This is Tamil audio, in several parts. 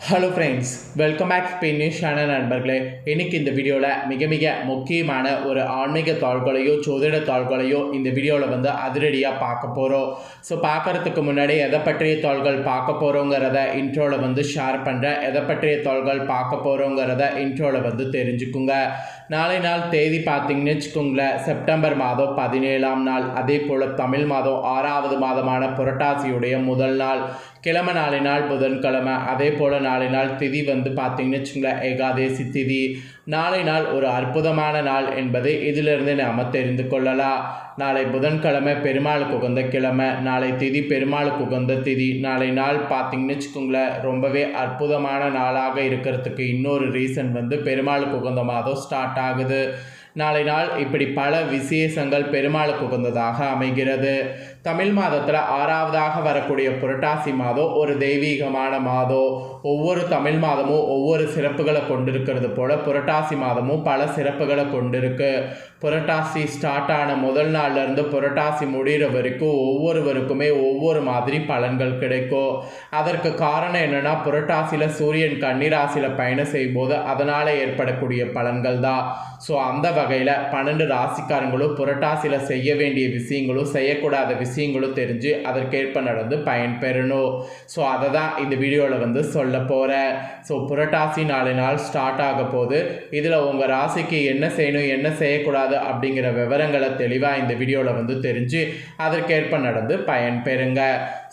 Hello friends welcome back Spain news channel நண்பர்களே. இன்னைக்கு இந்த வீடியோவில் மிக மிக முக்கியமான ஒரு ஆன்மீக தாள்களையோ சோதிட தாள்களையோ இந்த வீடியோவில் வந்து அதிரடியாக பார்க்க போகிறோம் ஸோ பார்க்கறதுக்கு முன்னாடி எதை பற்றிய தாள்கள் பார்க்க போகிறோங்கிறத இன்ட்ரோவில் வந்து ஷேர் பண்ணுறேன் எதை பற்றிய தாள்கள் பார்க்க போகிறோங்கிறத இன்ட்ரோவில் வந்து தெரிஞ்சுக்குங்க. நாளை நாள் தேதி பார்த்தீங்கன்னு வச்சுக்கோங்களேன் செப்டம்பர் மாதம் பதினேழாம் நாள். அதே போல் தமிழ் மாதம் ஆறாவது மாதமான புரட்டாசியுடைய முதல் நாள். கிழமை நாளை நாள் புதன்கிழமை. அதே போல் நாளை நாள் திதி வந்து பார்த்தீங்கன்னு வச்சுங்களேன் ஏகாதேசி திதி. நாளை நாள் ஒரு அற்புதமான நாள் என்பதை இதிலிருந்து நாம் தெரிந்து கொள்ளலாம். நாளை புதன்கிழமை பெருமாளுக்கு உகந்த கிழமை நாளை திதி பெருமாளுக்கு உகந்த திதி. நாளை நாள் பார்த்தீங்கன்னு வச்சுக்கோங்களேன் ரொம்பவே அற்புதமான நாளாக இருக்கிறதுக்கு இன்னொரு ரீசன் வந்து பெருமாளுக்கு உகந்த மாதம் ஸ்டார்ட் ஆகுது. நாளை நாள் இப்படி பல விசேஷங்கள் பெருமாளுக்கு உகந்ததாக அமைகிறது. தமிழ் மாதத்தில் ஆறாவதாக வரக்கூடிய புரட்டாசி மாதம் ஒரு தெய்வீகமான மாதம். ஒவ்வொரு தமிழ் மாதமும் ஒவ்வொரு சிறப்புகளை கொண்டிருக்கிறது போல புரட்டாசி மாதமும் பல சிறப்புகளை கொண்டிருக்கு. புரட்டாசி ஸ்டார்ட் ஆன முதல் நாள்லேருந்து புரட்டாசி முடிகிற வரைக்கும் ஒவ்வொருவருக்குமே ஒவ்வொரு மாதிரி பலன்கள் கிடைக்கும். அதற்கு காரணம் என்னென்னா புரட்டாசியில் சூரியன் கன்னிராசியில் பயணம் செய்யும்போது அதனால் ஏற்படக்கூடிய பலன்கள் தான். ஸோ அந்த வகையில் பன்னெண்டு ராசிக்காரங்களும் புரட்டாசியில் செய்ய வேண்டிய விஷயங்களும் செய்யக்கூடாத விஷயம் விஷயங்களும் தெரிஞ்சு அதற்கேற்ப நடந்து பயன்பெறணும். ஸோ அதை தான் இந்த வீடியோவில் வந்து சொல்ல போகிறேன் ஸோ புரட்டாசி நாலு நாள் ஸ்டார்ட் ஆக போது இதில் உங்கள் ராசிக்கு என்ன செய்யணும் என்ன செய்யக்கூடாது அப்படிங்கிற விவரங்களை தெளிவாக இந்த வீடியோவில் வந்து தெரிஞ்சு அதற்கேற்ப நடந்து பயன்பெறுங்க.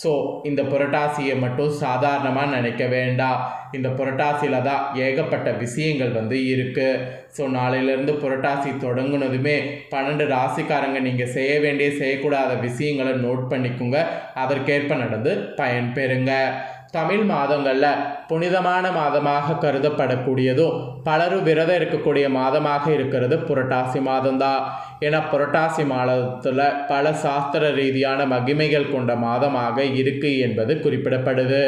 ஸோ இந்த புரட்டாசியை மட்டும் சாதாரணமாக நினைக்க வேண்டாம் இந்த புரட்டாசியில் தான் ஏகப்பட்ட விஷயங்கள் வந்து இருக்குது ஸோ நாளையிலேருந்து புரட்டாசி தொடங்குனதுமே பன்னெண்டு ராசிக்காரங்க நீங்கள் செய்ய வேண்டிய செய்யக்கூடாத விஷயங்களை நோட் பண்ணிக்கோங்க. அதற்கேற்ப நடந்து பயன்பெறுங்க. தமிழ் மாதங்களில் புனிதமான மாதமாக கருதப்படக்கூடியதும் பலரும் விரதம் இருக்கக்கூடிய மாதமாக இருக்கிறது புரட்டாசி மாதம்தான். ஏன்னா புரட்டாசி மாதத்தில் பல சாஸ்திர ரீதியான மகிமைகள் கொண்ட மாதமாக இருக்கு என்பது குறிப்பிடப்படுது.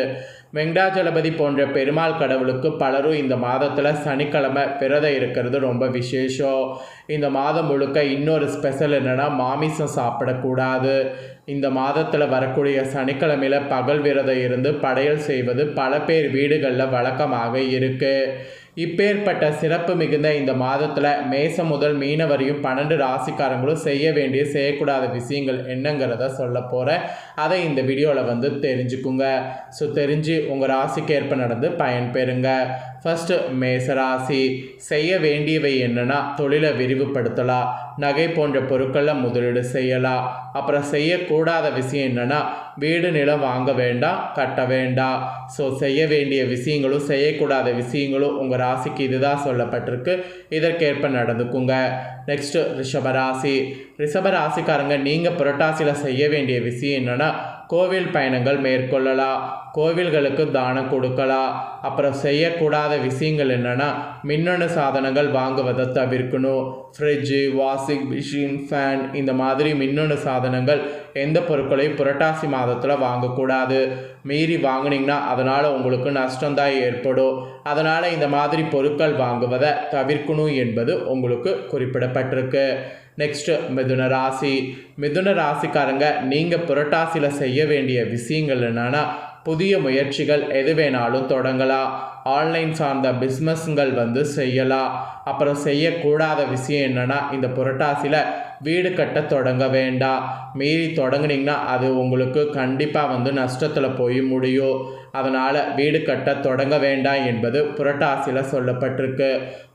வெங்கடாஜலபதி போன்ற பெருமாள் கடவுளுக்கு பலரும் இந்த மாதத்தில் சனிக்கிழமை விரதம் இருக்கிறது ரொம்ப விசேஷம். இந்த மாதம் முழுக்க இன்னொரு ஸ்பெஷல் என்னென்னா மாமிசம் சாப்பிடக்கூடாது. இந்த மாதத்தில் வரக்கூடிய சனிக்கிழமையில் பகல் விரதம் இருந்து படையல் செய்வது பல பேர் வீடுகளில் வழக்கமாக இருக்குது இப்பேற்பட்ட சிறப்பு மிகுந்த இந்த மாதத்தில் மேசம் முதல் மீன வரையும் பன்னெண்டு ராசிக்காரங்களும் செய்ய வேண்டிய செய்யக்கூடாத விஷயங்கள் என்னங்கிறத சொல்ல போகிறேன் அதை இந்த வீடியோவில் வந்து தெரிஞ்சுக்குங்க. ஸோ தெரிஞ்சு உங்கள் ராசிக்கு ஏற்ப நடந்து பயன்பெறுங்க ஃபஸ்ட்டு மேசராசி செய்ய வேண்டியவை என்னென்னா தொழிலை விரிவுபடுத்தலாம். நகை போன்ற பொருட்களில் முதலீடு செய்யலாம். அப்புறம் செய்யக்கூடாத விஷயம் என்னென்னா வீடு நிலம் வாங்க வேண்டாம் கட்ட வேண்டாம். ஸோ செய்ய வேண்டிய விஷயங்களும் செய்யக்கூடாத விஷயங்களும் உங்கள் ராசிக்கு இதுதான் சொல்லப்பட்டிருக்கு. இதற்கேற்ப நடந்துக்குங்க. நெக்ஸ்ட்டு ரிஷபராசி ரிஷபராசிக்காரங்க நீங்கள் புரட்டாசியில் செய்ய வேண்டிய விஷயம் என்னென்னா கோவில் பயணங்கள் மேற்கொள்ளலாம். கோவில்களுக்கு தானம் கொடுக்கலாம். அப்புறம் செய்யக்கூடாத விஷயங்கள் என்னென்னா மின்னணு சாதனங்கள் வாங்குவதை தவிர்க்கணும். ஃப்ரிட்ஜு வாஷிங் மிஷின் ஃபேன் இந்த மாதிரி மின்னணு சாதனங்கள் எந்த பொருட்களையும் புரட்டாசி மாதத்தில் வாங்கக்கூடாது. மீறி வாங்கினீங்கன்னா அதனால் உங்களுக்கு நஷ்டம்தான் ஏற்படும். அதனால் இந்த மாதிரி பொருட்கள் வாங்குவதை தவிர்க்கணும் என்பது உங்களுக்கு குறிப்பிடப்பட்டிருக்கு. நெக்ஸ்ட்டு மிதுன ராசி. மிதுன ராசிக்காரங்க நீங்கள் புரட்டாசியில் செய்ய வேண்டிய விஷயங்கள் என்னென்னா புதிய முயற்சிகள் எது வேணாலும் தொடங்கலாம் ஆன்லைன் சார்ந்த பிஸ்னஸ்ங்கள் வந்து செய்யலாம் அப்புறம் செய்யக்கூடாத விஷயம் என்னென்னா இந்த புரட்டாசியில் வீடு கட்ட தொடங்க வேண்டாம் மீறி தொடங்குனீங்கன்னா அது உங்களுக்கு கண்டிப்பாக வந்து நஷ்டத்தில் போய் முடியும். அதனால் வீடு கட்ட தொடங்க வேண்டாம் என்பது புரட்டாசியில் சொல்லப்பட்டிருக்கு.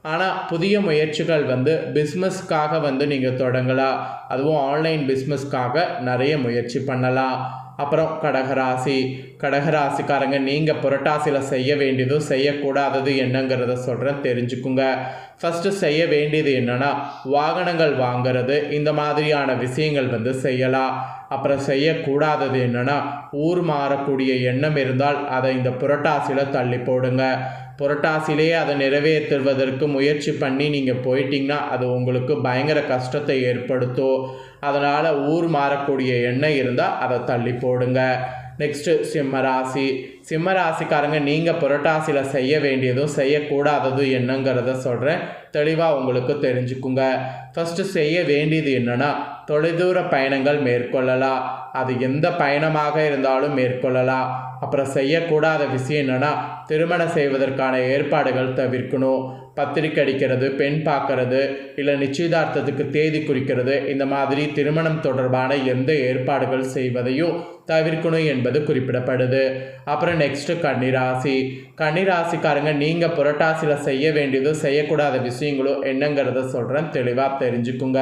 ஆனால் புதிய முயற்சிகள் வந்து பிஸ்னஸ்க்காக வந்து நீங்கள் தொடங்கலாம். அதுவும் ஆன்லைன் பிஸ்னஸ்க்காக நிறைய முயற்சி பண்ணலாம். அப்புறம் கடகராசி கடகராசிக்காரங்க நீங்கள் புரட்டாசியில் செய்ய வேண்டியதும் செய்யக்கூடாதது என்னங்கிறத சொல்கிறேன் தெரிஞ்சுக்குங்க. ஃபஸ்ட்டு செய்ய வேண்டியது என்னென்னா வாகனங்கள் வாங்கிறது இந்த மாதிரியான விஷயங்கள் வந்து செய்யலாம். அப்புறம் செய்யக்கூடாதது என்னென்னா ஊர் மாறக்கூடிய எண்ணம் இருந்தால் அதை இந்த புரட்டாசியில் தள்ளி போடுங்க. புரட்டாசிலே அதை நிறைவேற்றுவதற்கு முயற்சி பண்ணி நீங்கள் போயிட்டீங்கன்னா அது உங்களுக்கு பயங்கர கஷ்டத்தை ஏற்படுத்தும். அதனால் ஊர் மாறக்கூடிய எண்ணம் இருந்தால் அதை தள்ளி போடுங்க. நெக்ஸ்ட்டு சிம்மராசி சிம்மராசிக்காரங்க நீங்கள் புரட்டாசியில் செய்ய வேண்டியதும் செய்யக்கூடாததும் என்னங்கிறத சொல்கிறேன் தெளிவாக உங்களுக்கு தெரிஞ்சுக்குங்க. ஃபஸ்ட்டு செய்ய வேண்டியது என்னென்னா தொலைதூர பயணங்கள் மேற்கொள்ளலாம். அது எந்த பயணமாக இருந்தாலும் மேற்கொள்ளலாம். அப்புறம் செய்யக்கூடாத விஷயம் என்னென்னா திருமணம் செய்வதற்கான ஏற்பாடுகள் தவிர்க்கணும். பத்திரிக்கை அடிக்கிறது பெண் பார்க்கறது இல்லை நிச்சயதார்த்தத்துக்கு தேதி குறிக்கிறது இந்த மாதிரி திருமணம் தொடர்பான எந்த ஏற்பாடுகள் செய்வதையும் தவிர்க்கணும் என்பது குறிப்பிடப்படுது. அப்புறம் நெக்ஸ்ட்டு கன்னிராசி. கன்னிராசிக்காரங்க நீங்கள் புரட்டாசியில் செய்ய வேண்டியதும் செய்யக்கூடாத விஷயங்களும் என்னங்கிறத சொல்கிறேன் தெளிவாக தெரிஞ்சுக்குங்க.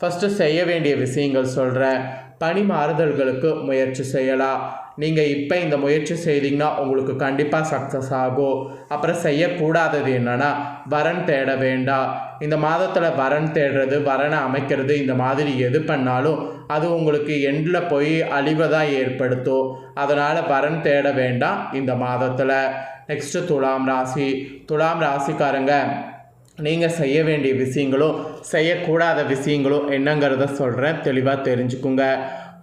ஃபஸ்ட்டு செய்ய வேண்டிய விஷயங்கள் சொல்கிறேன் பணி மாறுதல்களுக்கு முயற்சி செய்யலாம் நீங்கள் இப்போ இந்த முயற்சி செய்தீங்கன்னா உங்களுக்கு கண்டிப்பாக சக்ஸஸ் ஆகும் அப்புறம் செய்யக்கூடாதது என்னென்னா வரன் தேட வேண்டாம் இந்த மாதத்தில் வரன் தேடுறது வரனை அமைக்கிறது இந்த மாதிரி எது பண்ணாலும் அது உங்களுக்கு எண்டில் போய் அழிவை தான் ஏற்படுத்தும். அதனால் வரன் தேட வேண்டாம் இந்த மாதத்தில். நெக்ஸ்ட்டு துலாம் ராசி. துலாம் ராசிக்காரங்க நீங்கள் செய்ய வேண்டிய விஷயங்களும் செய்யக்கூடாத விஷயங்களும் என்னங்கிறத சொல்கிறேன் தெளிவாக தெரிஞ்சுக்குங்க.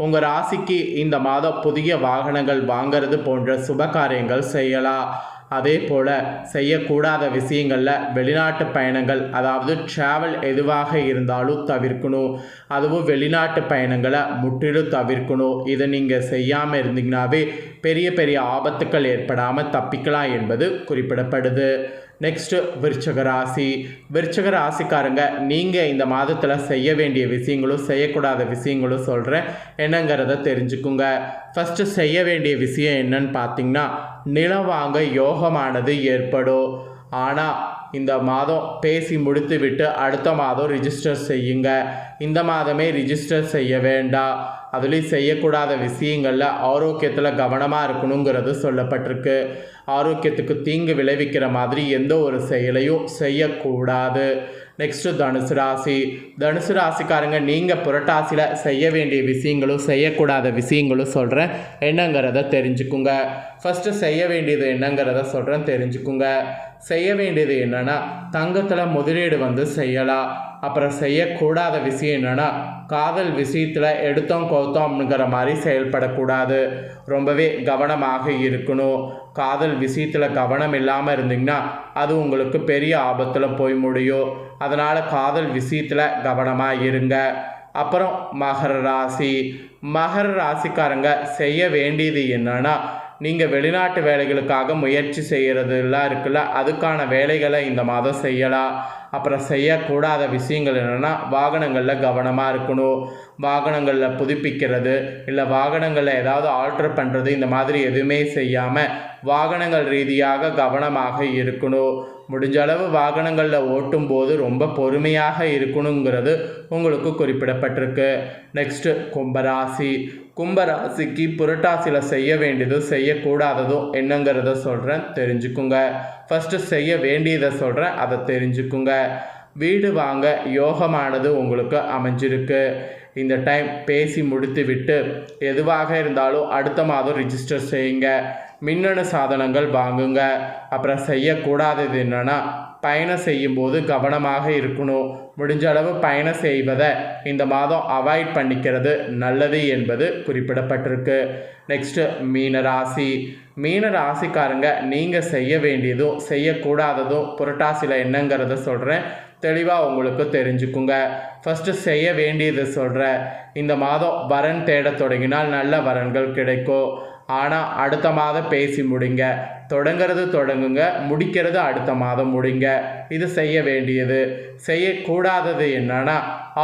உங்கள் ராசிக்கு இந்த மாதம் புதிய வாகனங்கள் வாங்கிறது போன்ற சுப காரியங்கள் செய்யலாம். அதே போல் செய்யக்கூடாத விஷயங்களில் வெளிநாட்டு பயணங்கள் அதாவது ட்ராவல் எதுவாக இருந்தாலும் தவிர்க்கணும். அதுவும் வெளிநாட்டு பயணங்களை முற்றிலும் தவிர்க்கணும். இதை நீங்கள் செய்யாமல் இருந்தீங்கன்னாவே பெரிய பெரிய ஆபத்துக்கள் ஏற்படாமல் தப்பிக்கலாம் என்பது குறிப்பிடப்படுது. நெக்ஸ்ட்டு விருச்சக ராசி. விருச்சக ராசிக்காரங்க நீங்கள் இந்த மாதத்தில் செய்ய வேண்டிய விஷயங்களும் செய்யக்கூடாத விஷயங்களும் சொல்கிறேன் என்னங்கிறத தெரிஞ்சுக்குங்க. ஃபஸ்ட்டு செய்ய வேண்டிய விஷயம் என்னன்னு பார்த்தீங்கன்னா நிலம் வாங்க யோகமானது ஏற்படும். ஆனால் இந்த மாதம் பேசி முடித்து விட்டு அடுத்த மாதம் ரிஜிஸ்டர் செய்யுங்க. இந்த மாதமே ரிஜிஸ்டர் செய்ய வேண்டாம். அதுலேயும் செய்யக்கூடாத விஷயங்களில் ஆரோக்கியத்தில் கவனமாக இருக்கணுங்கிறது சொல்லப்பட்டிருக்கு. ஆரோக்கியத்துக்கு தீங்கு விளைவிக்கிற மாதிரி எந்த ஒரு செயலையும் செய்யக்கூடாது. நெக்ஸ்ட்டு தனுசு ராசி. தனுசு ராசிக்காரங்க நீங்கள் புரட்டாசியில் செய்ய வேண்டிய விஷயங்களும் செய்யக்கூடாத விஷயங்களும் சொல்கிறேன் என்னங்கிறத தெரிஞ்சுக்குங்க. ஃபஸ்ட்டு செய்ய வேண்டியது என்னங்கிறத சொல்கிறேன் தெரிஞ்சுக்குங்க. செய்ய வேண்டியது என்னென்னா தங்கத்தில் முதலீடு வந்து செய்யலாம். அப்புறம் செய்யக்கூடாத விஷயம் என்னென்னா காதல் விஷயத்தில் எடுத்தோம் கௌத்தோம்ங்கிற மாதிரி செயல்படக்கூடாது. ரொம்பவே கவனமாக இருக்கணும். காதல் விஷயத்தில் கவனம் இல்லாமல் இருந்தீங்கன்னா அது உங்களுக்கு பெரிய ஆபத்தில் போய் முடியும். அதனால் காதல் விஷயத்தில் கவனமாக இருங்க. அப்புறம் மகர ராசி. மகர ராசிக்காரங்க செய்ய வேண்டியது என்னென்னா நீங்கள் வெளிநாட்டு வேலைகளுக்காக முயற்சி செய்கிறதுலாம் இருக்குல்ல அதுக்கான வேலைகளை இந்த மாதம் செய்யலாம் அப்புறம் செய்யக்கூடாத விஷயங்கள் என்னென்னா வாகனங்களில் கவனமாக இருக்கணும். வாகனங்களில் புதுப்பிக்கிறது இல்லை வாகனங்களில் ஏதாவது ஆல்ட்ரு பண்ணுறது இந்த மாதிரி எதுவுமே செய்யாமல் வாகனங்கள் ரீதியாக கவனமாக இருக்கணும். முடிஞ்ச அளவு வாகனங்களில் ஓட்டும்போது ரொம்ப பொறுமையாக இருக்கணுங்கிறது உங்களுக்கு குறிப்பிடப்பட்டிருக்கு. நெக்ஸ்ட்டு கும்பராசி. கும்பராசிக்கு புரட்டாசியில் செய்ய வேண்டியதும் செய்யக்கூடாததும் என்னங்கிறத சொல்கிறேன் தெரிஞ்சுக்குங்க. ஃபஸ்ட்டு செய்ய வேண்டியதை சொல்கிறேன் அதை தெரிஞ்சுக்குங்க. வீடு வாங்க யோகமானது உங்களுக்கு அமைஞ்சிருக்கு. இந்த டைம் பேசி முடித்து விட்டு எதுவாக இருந்தாலும் அடுத்த மாதம் ரிஜிஸ்டர் செய்யுங்க. மின்னணு சாதனங்கள் வாங்குங்க. அப்புறம் செய்யக்கூடாதது என்னென்னா பயணம் செய்யும்போது கவனமாக இருக்கணும். முடிஞ்ச அளவு பயணம் செய்வதை இந்த மாதம் அவாய்ட் பண்ணிக்கிறது நல்லது என்பது குறிப்பிடப்பட்டிருக்கு. நெக்ஸ்ட்டு மீன ராசி. மீன ராசிக்காரங்க நீங்கள் செய்ய வேண்டியதும் செய்யக்கூடாததும் புரட்டாசியில் என்னங்கிறத சொல்கிறேன் தெளிவாக உங்களுக்கு தெரிஞ்சுக்குங்க. ஃபஸ்ட்டு செய்ய வேண்டியது சொல்கிறேன் இந்த மாதம் வரன் தேட தொடங்கினால் நல்ல வரன்கள் கிடைக்கும். ஆனால் அடுத்த மாதம் பேசி முடிங்க. தொடங்கிறது தொடங்குங்க முடிக்கிறது அடுத்த மாதம் முடிங்க. இது செய்ய வேண்டியது. செய்யக்கூடாதது என்னன்னா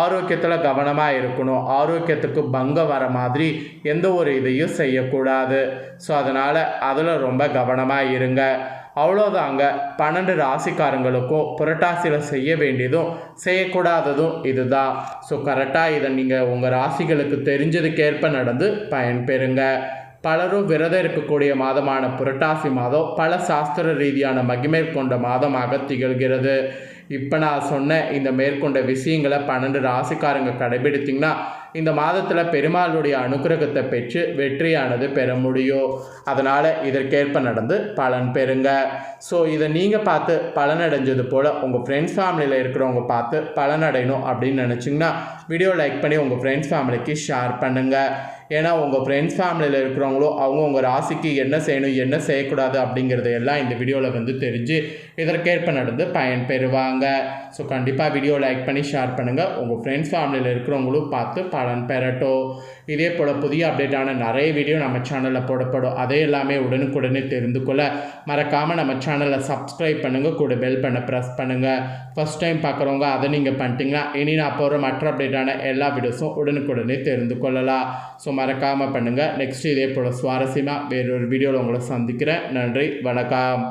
ஆரோக்கியத்தில் கவனமாக இருக்கணும். ஆரோக்கியத்துக்கு பங்கம் வர மாதிரி எந்த ஒரு இதையும் செய்யக்கூடாது. ஸோ அதனால் அதில் ரொம்ப கவனமாக இருங்க. அவ்வளோதாங்க பன்னெண்டு ராசிக்காரங்களுக்கும் புரட்டாசியில் செய்ய வேண்டியதும் செய்யக்கூடாததும் இதுதான். ஸோ கரெக்டாக இதை நீங்கள் உங்கள் ராசிகளுக்கு தெரிஞ்சதுக்கேற்ப நடந்து பயன்பெறுங்க. பலரும் விரதம் இருக்கக்கூடிய மாதமான புரட்டாசி மாதம் பல சாஸ்திர ரீதியான மகிமை கொண்ட மாதமாக திகழ்கிறது. இப்போ நான் சொன்ன இந்த மேற்கொண்ட விஷயங்களை பன்னெண்டு ராசிக்காரங்க கடைபிடித்திங்கன்னா இந்த மாதத்தில் பெருமாளுடைய அனுகிரகத்தை பெற்று வெற்றியானது பெற முடியும். அதனால் இதற்கேற்ப நடந்து பலன் பெறுங்க. ஸோ இதை நீங்கள் பார்த்து பலனடைஞ்சது போல் உங்கள் ஃப்ரெண்ட்ஸ் ஃபேமிலியில் இருக்கிறவங்க பார்த்து பலனடையணும் அப்படின்னு நினச்சிங்கன்னா வீடியோ லைக் பண்ணி உங்கள் ஃப்ரெண்ட்ஸ் ஃபேமிலிக்கு ஷேர் பண்ணுங்கள் ஏன்னா உங்கள் ஃப்ரெண்ட்ஸ் ஃபேமிலியில் இருக்கிறவங்களோ அவங்க உங்கள் ராசிக்கு என்ன செய்யணும் என்ன செய்யக்கூடாது அப்படிங்கிறத எல்லாம் இந்த வீடியோவில் வந்து தெரிஞ்சு இதற்கேற்ப நடந்து பயன் பெறுவாங்க. ஸோ கண்டிப்பாக வீடியோ லைக் பண்ணி ஷேர் பண்ணுங்கள் உங்கள் ஃப்ரெண்ட்ஸ் ஃபேமிலியில் இருக்கிறவங்களும் பார்த்து பலன் பெறட்டும். இதே போல் புதிய அப்டேட்டான நிறைய வீடியோ நம்ம சேனலில் போடப்படும். அதே எல்லாமே உடனுக்குடனே தெரிந்து கொள்ள மறக்காமல் நம்ம சேனலை சப்ஸ்கிரைப் பண்ணுங்கள் கூட பெல் பண்ண ப்ரெஸ் பண்ணுங்கள் ஃபஸ்ட் டைம் பார்க்குறவங்க அதை நீங்கள் பண்ணிட்டீங்கன்னா இனி நான் போகிற மற்ற அப்டேட்டான எல்லா வீடியோஸும் உடனுக்குடனே தெரிந்து கொள்ளலாம். ஸோ மறக்காமல் பண்ணுங்கள் நெக்ஸ்ட் இதே போல் சுவாரஸ்யமாக வேறொரு வீடியோவில் உங்களை சந்திக்கிறேன். நன்றி வணக்கம்.